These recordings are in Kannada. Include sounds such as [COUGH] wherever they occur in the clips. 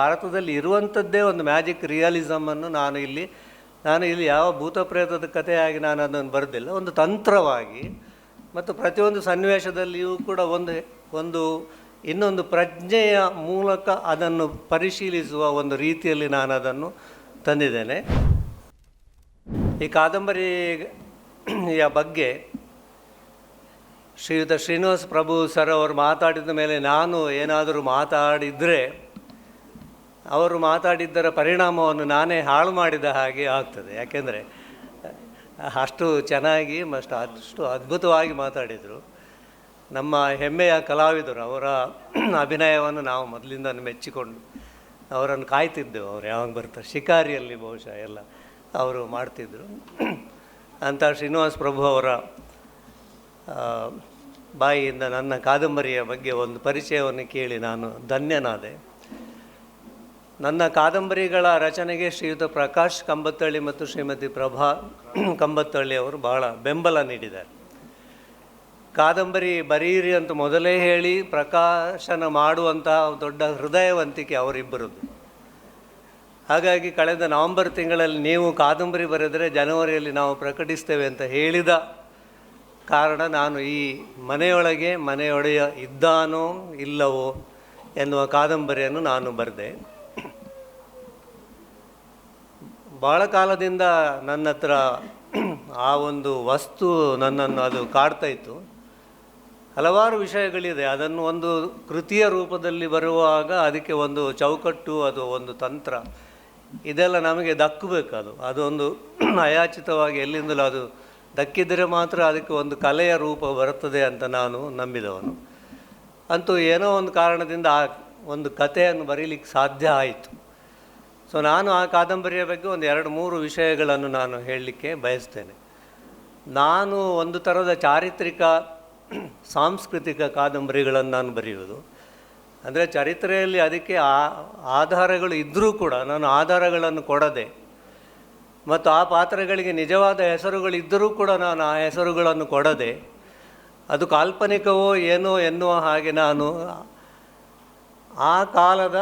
ಭಾರತದಲ್ಲಿ ಇರುವಂಥದ್ದೇ ಒಂದು ಮ್ಯಾಜಿಕ್ ರಿಯಲಿಸಮನ್ನು ನಾನು ಇಲ್ಲಿ ನಾನು ಇಲ್ಲಿ ಯಾವ ಭೂತ ಪ್ರೇತದ ಕಥೆಯಾಗಿ ನಾನು ಅದನ್ನು ಬರೆದಿಲ್ಲ. ಒಂದು ತಂತ್ರವಾಗಿ ಮತ್ತು ಪ್ರತಿಯೊಂದು ಸನ್ನಿವೇಶದಲ್ಲಿಯೂ ಕೂಡ ಒಂದು ಒಂದು ಇನ್ನೊಂದು ಪ್ರಜ್ಞೆಯ ಮೂಲಕ ಅದನ್ನು ಪರಿಶೀಲಿಸುವ ಒಂದು ರೀತಿಯಲ್ಲಿ ನಾನು ಅದನ್ನು ತಂದಿದ್ದೇನೆ. ಈ ಕಾದಂಬರಿಯ ಬಗ್ಗೆ ಶ್ರೀಯುತ ಶ್ರೀನಿವಾಸ ಪ್ರಭು ಸರ್ ಅವರು ಮಾತಾಡಿದ ಮೇಲೆ ನಾನು ಏನಾದರೂ ಮಾತಾಡಿದರೆ ಅವರು ಮಾತಾಡಿದ್ದರ ಪರಿಣಾಮವನ್ನು ನಾನೇ ಹಾಳು ಮಾಡಿದ ಹಾಗೆ ಆಗ್ತದೆ. ಯಾಕೆಂದರೆ, ಅಷ್ಟು ಚೆನ್ನಾಗಿ ಮಸ್ಟ್ ಅಷ್ಟು ಅದ್ಭುತವಾಗಿ ಮಾತಾಡಿದರು. ನಮ್ಮ ಹೆಮ್ಮೆಯ ಕಲಾವಿದರು, ಅವರ ಅಭಿನಯವನ್ನು ನಾವು ಮೊದಲಿಂದ ಮೆಚ್ಚಿಕೊಂಡು ಅವರನ್ನು ಕಾಯ್ತಿದ್ದೆವು ಅವ್ರು ಯಾವಾಗ ಬರ್ತಾರೆ. ಶಿಕಾರಿಯಲ್ಲಿ ಬಹುಶಃ ಎಲ್ಲ ಅವರು ಮಾಡ್ತಿದ್ದರು ಅಂತ ಶ್ರೀನಿವಾಸ್ ಪ್ರಭು ಅವರ ಬಾಯಿಯಿಂದ ನನ್ನ ಕಾದಂಬರಿಯ ಬಗ್ಗೆ ಒಂದು ಪರಿಚಯವನ್ನು ಕೇಳಿ ನಾನು ಧನ್ಯನಾದೆ. ನನ್ನ ಕಾದಂಬರಿಗಳ ರಚನೆಗೆ ಶ್ರೀಯುತ ಪ್ರಕಾಶ್ ಕಂಬತ್ತಳ್ಳಿ ಮತ್ತು ಶ್ರೀಮತಿ ಪ್ರಭಾ ಕಂಬತ್ತಳ್ಳಿ ಅವರು ಬಹಳ ಬೆಂಬಲ ನೀಡಿದ್ದಾರೆ. ಕಾದಂಬರಿ ಬರೀರಿ ಅಂತ ಮೊದಲೇ ಹೇಳಿ ಪ್ರಕಾಶನ ಮಾಡುವಂತಹ ದೊಡ್ಡ ಹೃದಯವಂತಿಕೆ ಅವರಿಬ್ಬರದ್ದು. ಹಾಗಾಗಿ ಕಳೆದ ನವೆಂಬರ್ ತಿಂಗಳಲ್ಲಿ ನೀವು ಕಾದಂಬರಿ ಬರೆದರೆ ಜನವರಿಯಲ್ಲಿ ನಾವು ಪ್ರಕಟಿಸ್ತೇವೆ ಅಂತ ಹೇಳಿದ ಕಾರಣ ನಾನು ಈ ಮನೆಯೊಳಗೆ ಮನೆಯೊಡೆಯ ಇದ್ದಾನೋ ಇಲ್ಲವೋ ಎನ್ನುವ ಕಾದಂಬರಿಯನ್ನು ನಾನು ಬರೆದೆ. ಭಾಳ ಕಾಲದಿಂದ ನನ್ನ ಹತ್ರ ಆ ಒಂದು ವಸ್ತು ನನ್ನನ್ನು ಅದು ಕಾಡ್ತಾ ಇತ್ತು. ಹಲವಾರು ವಿಷಯಗಳಿದೆ. ಅದನ್ನು ಒಂದು ಕೃತಿಯ ರೂಪದಲ್ಲಿ ಬರುವಾಗ ಅದಕ್ಕೆ ಒಂದು ಚೌಕಟ್ಟು, ಅದು ಒಂದು ತಂತ್ರ, ಇದೆಲ್ಲ ನಮಗೆ ದಕ್ಕಬೇಕು ಅದು. ಅದೊಂದು [CLEARS THROAT] ಅಯಾಚಿತವಾಗಿ ಎಲ್ಲಿಂದಲೂ ಅದು ದಕ್ಕಿದರೆ ಮಾತ್ರ ಅದಕ್ಕೆ ಒಂದು ಕಲೆಯ ರೂಪ ಬರುತ್ತದೆ ಅಂತ ನಾನು ನಂಬಿದವನು. ಅಂತೂ ಏನೋ ಒಂದು ಕಾರಣದಿಂದ ಆ ಒಂದು ಕಥೆಯನ್ನು ಬರೀಲಿಕ್ಕೆ ಸಾಧ್ಯ ಆಯಿತು. ಸೊ ನಾನು ಆ ಕಾದಂಬರಿಯ ಬಗ್ಗೆ ಒಂದು ಎರಡು ಮೂರು ವಿಷಯಗಳನ್ನು ನಾನು ಹೇಳಲಿಕ್ಕೆ ಬಯಸ್ತೇನೆ. ನಾನು ಒಂದು ಥರದ ಚಾರಿತ್ರಿಕ, ಸಾಂಸ್ಕೃತಿಕ ಕಾದಂಬರಿಗಳನ್ನು ನಾನು ಬರೆಯುವುದು. ಅಂದರೆ ಚರಿತ್ರೆಯಲ್ಲಿ ಅದಕ್ಕೆ ಆ ಆಧಾರಗಳು ಇದ್ದರೂ ಕೂಡ ನಾನು ಆಧಾರಗಳನ್ನು ಕೊಡದೆ ಮತ್ತು ಆ ಪಾತ್ರಗಳಿಗೆ ನಿಜವಾದ ಹೆಸರುಗಳಿದ್ದರೂ ಕೂಡ ನಾನು ಆ ಹೆಸರುಗಳನ್ನು ಕೊಡದೆ, ಅದು ಕಾಲ್ಪನಿಕವೋ ಏನೋ ಎನ್ನುವ ಹಾಗೆ ನಾನು ಆ ಕಾಲದ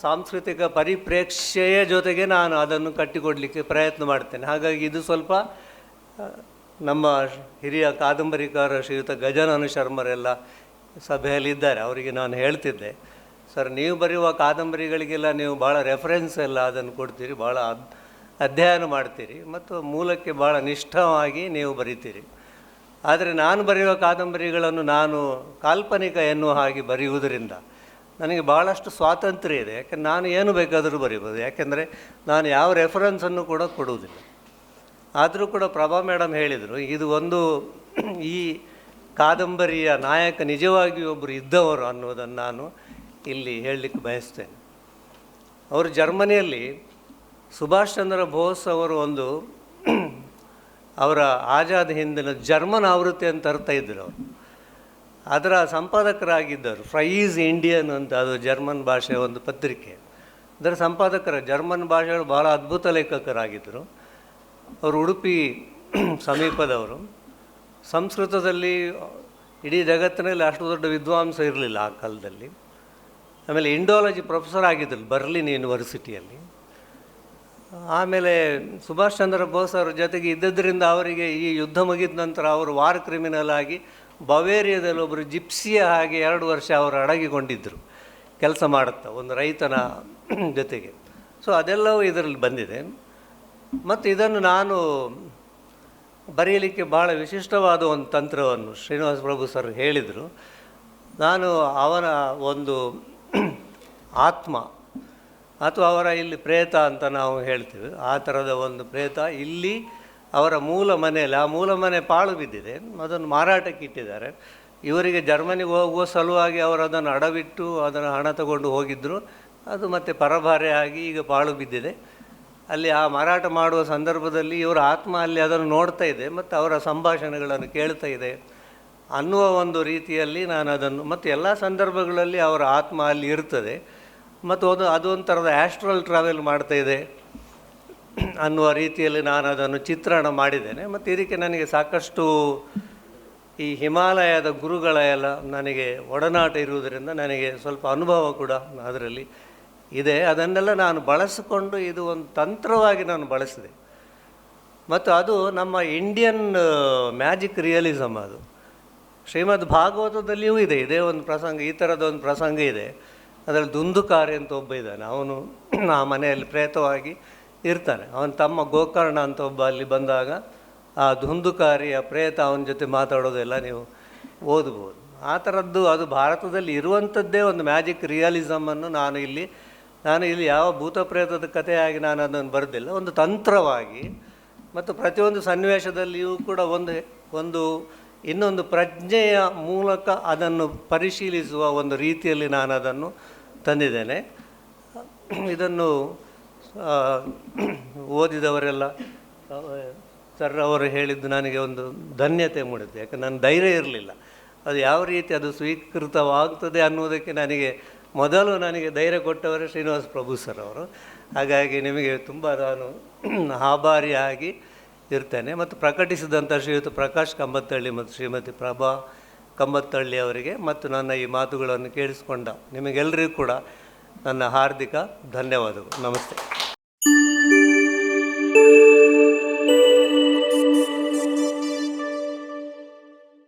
ಸಾಂಸ್ಕೃತಿಕ ಪರಿಪ್ರೇಕ್ಷೆಯ ಜೊತೆಗೆ ನಾನು ಅದನ್ನು ಕಟ್ಟಿಕೊಡಲಿಕ್ಕೆ ಪ್ರಯತ್ನ ಮಾಡ್ತೇನೆ. ಹಾಗಾಗಿ ಇದು ಸ್ವಲ್ಪ ನಮ್ಮ ಹಿರಿಯ ಕಾದಂಬರಿಕಾರ ಶ್ರೀಯುತ ಗಜಾನನ ಶರ್ಮರೆಲ್ಲ ಸಭೆಯಲ್ಲಿದ್ದಾರೆ ಅವರಿಗೆ ನಾನು ಹೇಳ್ತಿದ್ದೆ, ಸರ್, ನೀವು ಬರೆಯುವ ಕಾದಂಬರಿಗಳಿಗೆಲ್ಲ ನೀವು ಭಾಳ ರೆಫರೆನ್ಸ್ ಎಲ್ಲ ಅದನ್ನು ಕೊಡ್ತೀರಿ ಭಾಳ ಅಧ್ಯಯನ ಮಾಡ್ತೀರಿ ಮತ್ತು ಮೂಲಕ್ಕೆ ಭಾಳ ನಿಷ್ಠವಾಗಿ ನೀವು ಬರೀತೀರಿ. ಆದರೆ ನಾನು ಬರೆಯುವ ಕಾದಂಬರಿಗಳನ್ನು ನಾನು ಕಾಲ್ಪನಿಕ ಎನ್ನುವ ಹಾಗೆ ಬರೆಯುವುದರಿಂದ ನನಗೆ ಭಾಳಷ್ಟು ಸ್ವಾತಂತ್ರ್ಯ ಇದೆ. ಯಾಕೆಂದರೆ ನಾನು ಏನು ಬೇಕಾದರೂ ಬರೀಬೋದು. ಯಾಕೆಂದರೆ ನಾನು ಯಾವ ರೆಫರೆನ್ಸನ್ನು ಕೂಡ ಕೊಡುವುದಿಲ್ಲ. ಆದರೂ ಕೂಡ ಪ್ರಭಾ ಮೇಡಮ್ ಹೇಳಿದರು, ಇದು ಒಂದು ಈ ಕಾದಂಬರಿಯ ನಾಯಕ ನಿಜವಾಗಿ ಒಬ್ಬರು ಇದ್ದವರು ಅನ್ನೋದನ್ನು ನಾನು ಇಲ್ಲಿ ಹೇಳಲಿಕ್ಕೆ ಬಯಸ್ತೇನೆ. ಅವರು ಜರ್ಮನಿಯಲ್ಲಿ ಸುಭಾಷ್ ಚಂದ್ರ ಬೋಸ್ ಅವರು ಒಂದು ಅವರ ಆಜಾದ್ ಹಿಂದಿನ ಜರ್ಮನ್ ಆವೃತ್ತಿಯನ್ನು ತರ್ತಾ ಇದ್ದರು ಅವರು. ಅದರ ಸಂಪಾದಕರಾಗಿದ್ದರು ಫ್ರೈಸ್ ಇಂಡಿಯನ್ ಅಂತ ಅದು ಜರ್ಮನ್ ಭಾಷೆಯ ಒಂದು ಪತ್ರಿಕೆ. ಅದರ ಸಂಪಾದಕರ, ಜರ್ಮನ್ ಭಾಷೆಗಳು ಭಾಳ ಅದ್ಭುತ ಲೇಖಕರಾಗಿದ್ದರು. ಅವರು ಉಡುಪಿ [CLEARS THROAT] ಸಮೀಪದವರು. ಸಂಸ್ಕೃತದಲ್ಲಿ ಇಡೀ ಜಗತ್ತಿನಲ್ಲಿ ಅಷ್ಟು ದೊಡ್ಡ ವಿದ್ವಾಂಸ ಇರಲಿಲ್ಲ ಆ ಕಾಲದಲ್ಲಿ. ಆಮೇಲೆ ಇಂಡೋಲಜಿ ಪ್ರೊಫೆಸರ್ ಆಗಿದ್ದರು ಬರ್ಲಿನ್ ಯೂನಿವರ್ಸಿಟಿಯಲ್ಲಿ. ಆಮೇಲೆ ಸುಭಾಷ್ ಚಂದ್ರ ಬೋಸ್ ಅವರ ಜೊತೆಗೆ ಇದ್ದದ್ರಿಂದ ಅವರಿಗೆ ಈ ಯುದ್ಧ ಮುಗಿದ ನಂತರ ಅವರು ವಾರ್ ಕ್ರಿಮಿನಲ್ ಆಗಿ ಬವೇರಿಯಾದಲ್ಲಿ ಒಬ್ಬರು ಜಿಪ್ಸಿಯ ಹಾಗೆ ಎರಡು ವರ್ಷ ಅವರು ಅಡಗಿಕೊಂಡಿದ್ದರು ಕೆಲಸ ಮಾಡುತ್ತಾ, ಒಂದು ರೈತನ ಜೊತೆಗೆ. ಸೊ ಅದೆಲ್ಲವೂ ಇದರಲ್ಲಿ ಬಂದಿದೆ. ಮತ್ತು ಇದನ್ನು ನಾನು ಬರೆಯಲಿಕ್ಕೆ ಭಾಳ ವಿಶಿಷ್ಟವಾದ ಒಂದು ತಂತ್ರವನ್ನು ಶ್ರೀನಿವಾಸ ಪ್ರಭು ಸರ್ ಹೇಳಿದರು. ನಾನು ಅವನ ಒಂದು ಆತ್ಮ ಅಥವಾ ಅವರ ಇಲ್ಲಿ ಪ್ರೇತ ಅಂತ ನಾವು ಹೇಳ್ತೀವಿ. ಆ ಥರದ ಒಂದು ಪ್ರೇತ ಇಲ್ಲಿ ಅವರ ಮೂಲ ಮನೆಯಲ್ಲಿ, ಆ ಮೂಲ ಮನೆ ಪಾಳು ಬಿದ್ದಿದೆ. ಅದನ್ನು ಮಾರಾಟಕ್ಕೆ ಇಟ್ಟಿದ್ದಾರೆ. ಇವರಿಗೆ ಜರ್ಮನಿಗೆ ಹೋಗುವ ಸಲುವಾಗಿ ಅವರು ಅದನ್ನು ಅಡವಿಟ್ಟು ಅದನ್ನು ಹಣ ತಗೊಂಡು ಹೋಗಿದ್ದರು ಅದು ಮತ್ತೆ ಪರಭಾರೆ ಆಗಿ ಈಗ ಪಾಳು ಬಿದ್ದಿದೆ. ಅಲ್ಲಿ ಆ ಮಾರಾಟ ಮಾಡುವ ಸಂದರ್ಭದಲ್ಲಿ ಇವರ ಆತ್ಮ ಅಲ್ಲಿ ಅದನ್ನು ನೋಡ್ತಾ ಇದೆ, ಮತ್ತು ಅವರ ಸಂಭಾಷಣೆಗಳನ್ನು ಕೇಳ್ತಾ ಇದೆ. ಅನ್ನುವ ಒಂದು ರೀತಿಯಲ್ಲಿ ನಾನು ಅದನ್ನು, ಮತ್ತು ಎಲ್ಲ ಸಂದರ್ಭಗಳಲ್ಲಿ ಅವರ ಆತ್ಮ ಅಲ್ಲಿ ಇರ್ತದೆ. ಮತ್ತು ಅದು ಅದೊಂಥರದ ಆಸ್ಟ್ರಲ್ ಟ್ರಾವೆಲ್ ಮಾಡ್ತಾ ಇದೆ. [CLEARS THROAT] ಅನ್ನುವ ರೀತಿಯಲ್ಲಿ ನಾನು ಅದನ್ನು ಚಿತ್ರಣ ಮಾಡಿದ್ದೇನೆ. ಮತ್ತು ಇದಕ್ಕೆ ನನಗೆ ಸಾಕಷ್ಟು ಈ ಹಿಮಾಲಯದ ಗುರುಗಳ ಎಲ್ಲ ನನಗೆ ಒಡನಾಟ ಇರುವುದರಿಂದ ನನಗೆ ಸ್ವಲ್ಪ ಅನುಭವ ಕೂಡ ಅದರಲ್ಲಿ ಇದೆ. ಅದನ್ನೆಲ್ಲ ನಾನು ಬಳಸಿಕೊಂಡು ಇದು ಒಂದು ತಂತ್ರವಾಗಿ ನಾನು ಬಳಸಿದೆ. ಮತ್ತು ಅದು ನಮ್ಮ ಇಂಡಿಯನ್ ಮ್ಯಾಜಿಕ್ ರಿಯಲಿಸಮ್ ಅದು. ಶ್ರೀಮದ್ ಭಾಗವತದಲ್ಲಿಯೂ ಇದೆ. ಇದೇ ಒಂದು ಪ್ರಸಂಗ, ಈ ಥರದೊಂದು ಪ್ರಸಂಗ ಇದೆ. ಅದರಲ್ಲಿ ದುಂದುಕಾರಿ ಅಂತ ಒಬ್ಬ ಇದ್ದಾನೆ. ಅವನು [CLEARS THROAT] ಆ ಮನೆಯಲ್ಲಿ ಪ್ರೇತವಾಗಿ ಇರ್ತಾನೆ. ಅವನ ತಮ್ಮ ಗೋಕರ್ಣ ಅಂತ ಒಬ್ಬ ಅಲ್ಲಿ ಬಂದಾಗ ಆ ಧುಂದುಕಾರಿಯ ಪ್ರೇತ ಅವನ ಜೊತೆ ಮಾತಾಡೋದೆಲ್ಲ ನೀವು ಓದ್ಬೋದು. ಆ ಥರದ್ದು ಅದು ಭಾರತದಲ್ಲಿ ಇರುವಂಥದ್ದೇ ಒಂದು ಮ್ಯಾಜಿಕ್ ರಿಯಲಿಸಮನ್ನು ನಾನು ಇಲ್ಲಿ ನಾನು ಇಲ್ಲಿ ಯಾವ ಭೂತ ಪ್ರೇತದ ಕಥೆಯಾಗಿ ನಾನು ಅದನ್ನು ಬರೆದಿಲ್ಲ. ಒಂದು ತಂತ್ರವಾಗಿ ಮತ್ತು ಪ್ರತಿಯೊಂದು ಸನ್ನಿವೇಶದಲ್ಲಿಯೂ ಕೂಡ ಒಂದು ಒಂದು ಇನ್ನೊಂದು ಪ್ರಜ್ಞೆಯ ಮೂಲಕ ಅದನ್ನು ಪರಿಶೀಲಿಸುವ ಒಂದು ರೀತಿಯಲ್ಲಿ ನಾನು ಅದನ್ನು ತಂದಿದ್ದೇನೆ. ಇದನ್ನು ಓದಿದವರೆಲ್ಲ ಸರ್ ಅವರು ಹೇಳಿದ್ದು ನನಗೆ ಒಂದು ಧನ್ಯತೆ ಮೂಡಿತು ಯಾಕೆ ನನ್ನ ಧೈರ್ಯ ಇರಲಿಲ್ಲ. ಅದು ಯಾವ ರೀತಿ ಅದು ಸ್ವೀಕೃತವಾಗ್ತದೆ ಅನ್ನೋದಕ್ಕೆ ನನಗೆ ಮೊದಲು ನನಗೆ ಧೈರ್ಯ ಕೊಟ್ಟವರು ಶ್ರೀನಿವಾಸ ಪ್ರಭು ಸರ್ ಅವರು. ಹಾಗಾಗಿ ನಿಮಗೆ ತುಂಬ ನಾನು ಆಭಾರಿಯಾಗಿ ಇರ್ತೇನೆ. ಮತ್ತು ಪ್ರಕಟಿಸಿದಂಥ ಶ್ರೀಯುತ ಪ್ರಕಾಶ್ ಕಂಬತ್ತಳ್ಳಿ ಮತ್ತು ಶ್ರೀಮತಿ ಪ್ರಭಾ ಕಂಬತ್ತಳ್ಳಿ ಅವರಿಗೆ ಮತ್ತು ನನ್ನ ಈ ಮಾತುಗಳನ್ನು ಕೇಳಿಸಿಕೊಂಡ ನಿಮಗೆಲ್ಲರಿಗೂ ಕೂಡ ನನ್ನ ಹಾರ್ದಿಕ ಧನ್ಯವಾದಗಳು. ನಮಸ್ತೆ.